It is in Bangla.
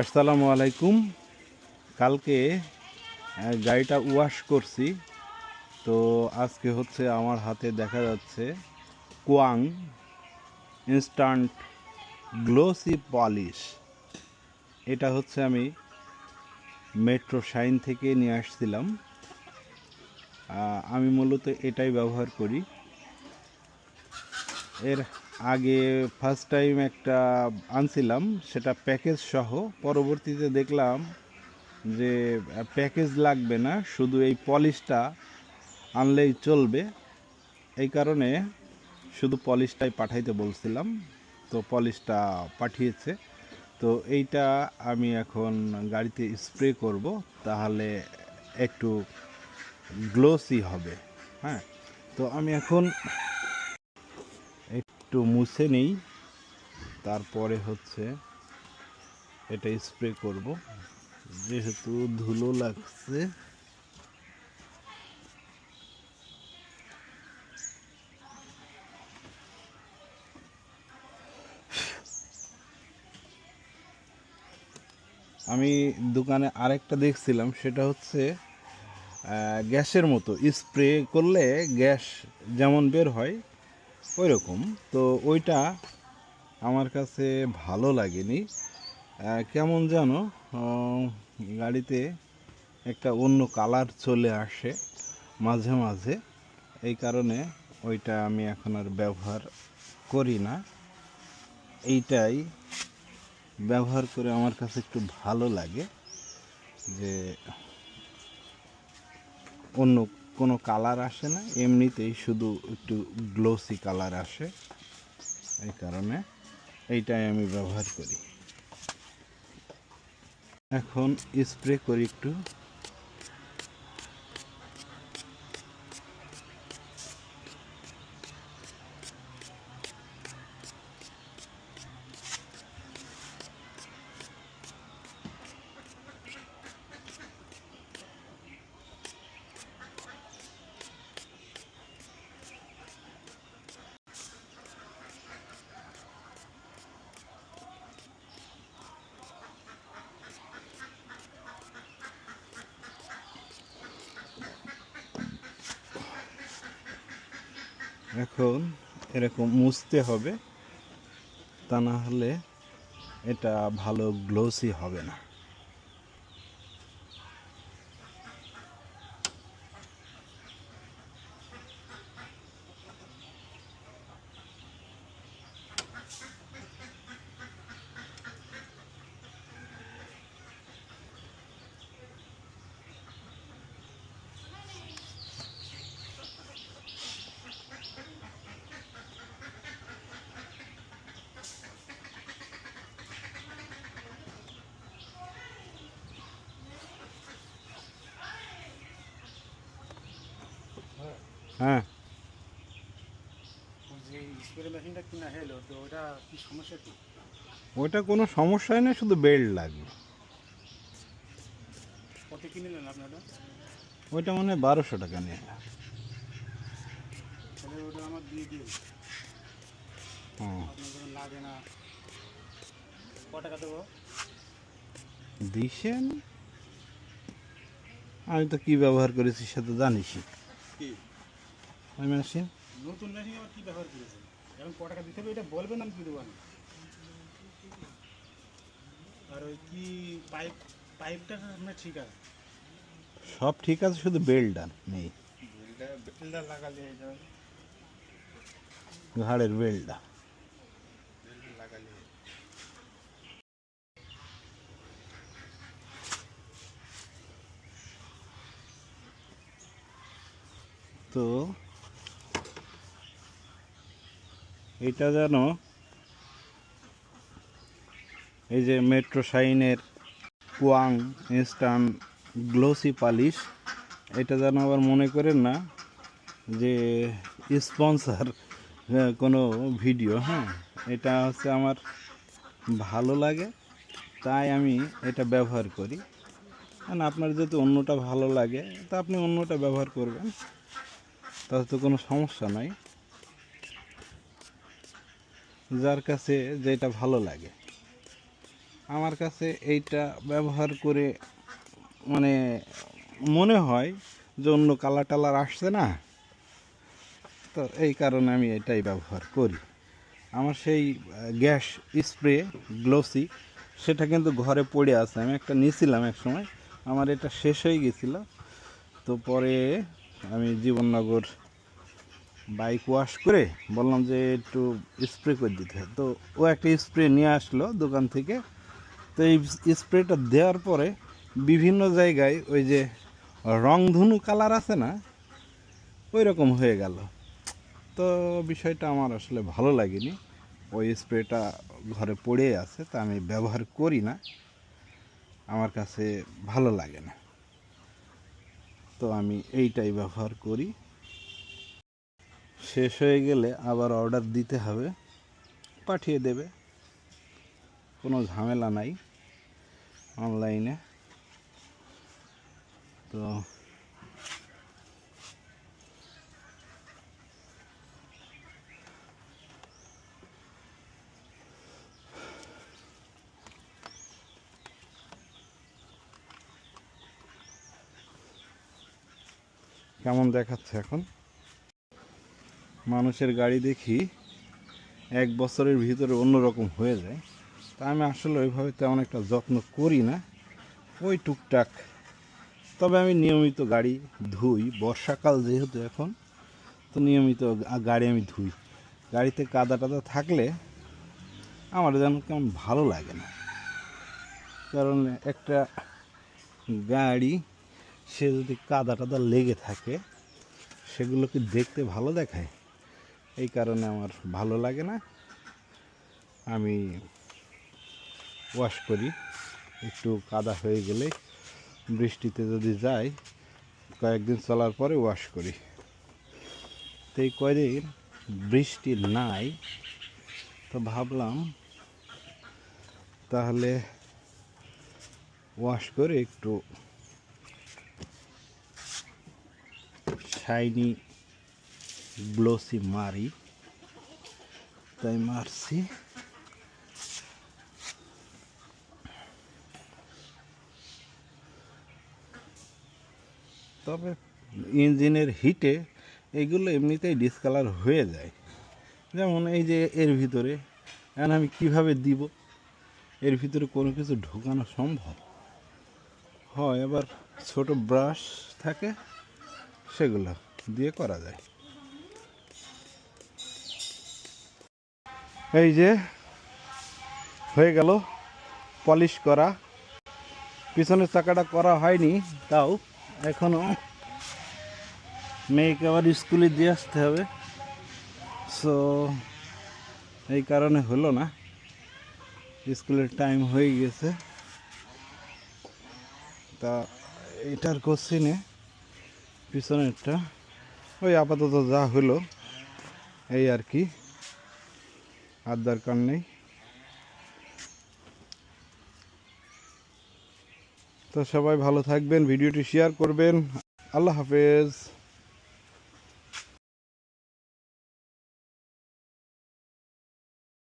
আসসালামু আলাইকুম। কালকে গাড়িটা ওয়াশ করছি। তো আজকে হচ্ছে আমার হাতে দেখা যাচ্ছে কোয়াং ইনস্ট্যান্ট গ্লোসি পলিশ এটা হচ্ছে আমি মেট্রো শাইন থেকে নিয়ে আসছিলাম। আমি মূলত এটাই ব্যবহার করি। এর আগে ফার্স্ট টাইম একটা আনছিলাম, সেটা প্যাকেজ সহ। পরবর্তীতে দেখলাম যে প্যাকেজ লাগবে না, শুধু এই পলিশটা আনলেই চলবে। এই কারণে শুধু পলিশটাই পাঠাইতে বলছিলাম, তো পলিশটা পাঠিয়েছে। তো এইটা আমি এখন গাড়িতে স্প্রে করব, তাহলে একটু গ্লোসি হবে হ্যাঁ? তো আমি এখন একটু মুছে নেই। তারপরে হচ্ছে এটা স্প্রে করব। যেহেতু ধুলো লাগছে। আমি দোকানে আরেকটা দেখছিলাম, সেটা হচ্ছে গ্যাসের মতো স্প্রে করলে গ্যাস যেমন বের হয় ওই রকম তো ওইটা আমার কাছে ভালো লাগেনি। কেমন যেন গাড়িতে একটা অন্য কালার চলে আসে মাঝে মাঝে। এই কারণে ওইটা আমি এখন আর ব্যবহার করি না। এইটাই ব্যবহার করে আমার কাছে একটু ভালো লাগে যে অন্য কোনো কালার আসে না, এমনিতেই শুধু একটু গ্লোসি কালার আসে। এই কারণে এইটাই আমি ব্যবহার করি। এখন স্প্রে করি একটু। এখন এরকম মুছতে হবে তা না হলে এটা ভালো গ্লোসি হবে না। হ্যাঁ। যে স্প্রে মেশিনটা কিনা হলো তো ওটা কোনো সমস্যাই না শুধু বেল্ট লাগবে। ওইটা মানে বারোশো টাকা নিয়ে। দিছেন? আমি তো কি ব্যবহার করেছি সেটা জানিসই। আমি মেশিন নতুন মেশিন আবার কী ব্যবহার করেছেন? এখন ক টাকা দিতে হবে? এটা বলবেন আমি দিয়ে দেবো আমি? আর ওই কি পাইপ পাইপটা আপনার ঠিক আছে? সব ঠিক আছে শুধু বেল্টটা নেই। ফিল্টার লাগালে এটা ঘাড়ের বেল্টটা তো এটা যেন এই যে মেট্রো শাইনের কোয়াং ইনস্ট্যান্ট গ্লোসি পালিশ, এটা যেন আবার মনে করেন না যে স্পন্সার কোনো ভিডিও হ্যাঁ? এটা হচ্ছে আমার ভালো লাগে, তাই আমি এটা ব্যবহার করি। কারণ আপনার যদি অন্যটা ভালো লাগে, তা আপনি অন্যটা ব্যবহার করবেন, তাতে তো কোনো সমস্যা নাই। যার কাছে যেটা ভালো লাগে। আমার কাছে এইটা ব্যবহার করে মানে মনে হয় যে অন্য কালার টালার আসছে না। তো এই কারণে আমি এটাই ব্যবহার করি। আমার সেই গ্যাস স্প্রে গ্লোসি, সেটা কিন্তু ঘরে পড়ে আছে। আমি একটা নিয়েছিলাম এক সময় আমার এটা শেষ হয়ে গেছিল। তো পরে আমি জীবননগর বাইক ওয়াশ করে বললাম যে একটু স্প্রে করে দিতে তো ও একটা স্প্রে নিয়ে আসলো দোকান থেকে। তো এই স্প্রেটা দেওয়ার পরে বিভিন্ন জায়গায় ওই যে রংধনু কালার আছে না ওই রকম হয়ে গেল। তো বিষয়টা আমার আসলে ভালো লাগেনি। ওই স্প্রেটা ঘরে পড়ে আছে, তা আমি ব্যবহার করি না। আমার কাছে ভালো লাগে না। তো আমি এইটাই ব্যবহার করি। শেষ হয়ে গেলে আবার অর্ডার দিতে হবে, পাঠিয়ে দেবে। কোনো ঝামেলা নাই অনলাইনে তো কেমন দেখাচ্ছে এখন? মানুষের গাড়ি দেখি এক বছরের ভিতরে অন্যরকম হয়ে যায়। তা আমি আসলে ওইভাবে তেমন একটা যত্ন করি না। ওই টুকটাক। তবে আমি নিয়মিত গাড়ি ধুই। বর্ষাকাল যেহেতু এখন, তো নিয়মিত গাড়ি আমি ধুই। গাড়িতে কাদা টাদা থাকলে আমার যেন কেমন ভালো লাগে না। কারণ একটা গাড়ি, সে যদি কাদা টাদা লেগে থাকে, সেগুলোকে দেখতে ভালো দেখায়। এই কারণে আমার ভালো লাগে না। আমি ওয়াশ করি। একটু কাদা হয়ে গেলে বৃষ্টিতে যদি যাই, কয়েকদিন চলার পরে ওয়াশ করি। তো এই কয়দিন বৃষ্টি নাই, তো ভাবলাম তাহলে ওয়াশ করে একটু শাইনি গ্লোসি মারি তাই মারছি তবে ইঞ্জিনের হিটে এগুলো এমনিতেই ডিসকালার হয়ে যায়। যেমন এই যে এর ভিতরে, এখন আমি কীভাবে দিব? এর ভিতরে কোনো কিছু ঢোকানো সম্ভব? হয়, আবার ছোট ব্রাশ থাকে, সেগুলো দিয়ে করা যায়। এই যে, হয়ে গেল পলিশ করা। পিছনের চাকাটা করা হয়নি, তাও এখনও। মেয়েকে আবার স্কুলে দিয়ে আসতে হবে। সো এই কারণে হলো না। স্কুলের টাইম হয়ে গেছে। তা এটার কোশ্চিনে পিছনেরটা, ওই আপাতত যা হলো, এই আর কি। আর দরকার নেই। তো সবাই ভালো থাকবেন ভিডিওটি শেয়ার করবেন। আল্লাহ হাফেজ।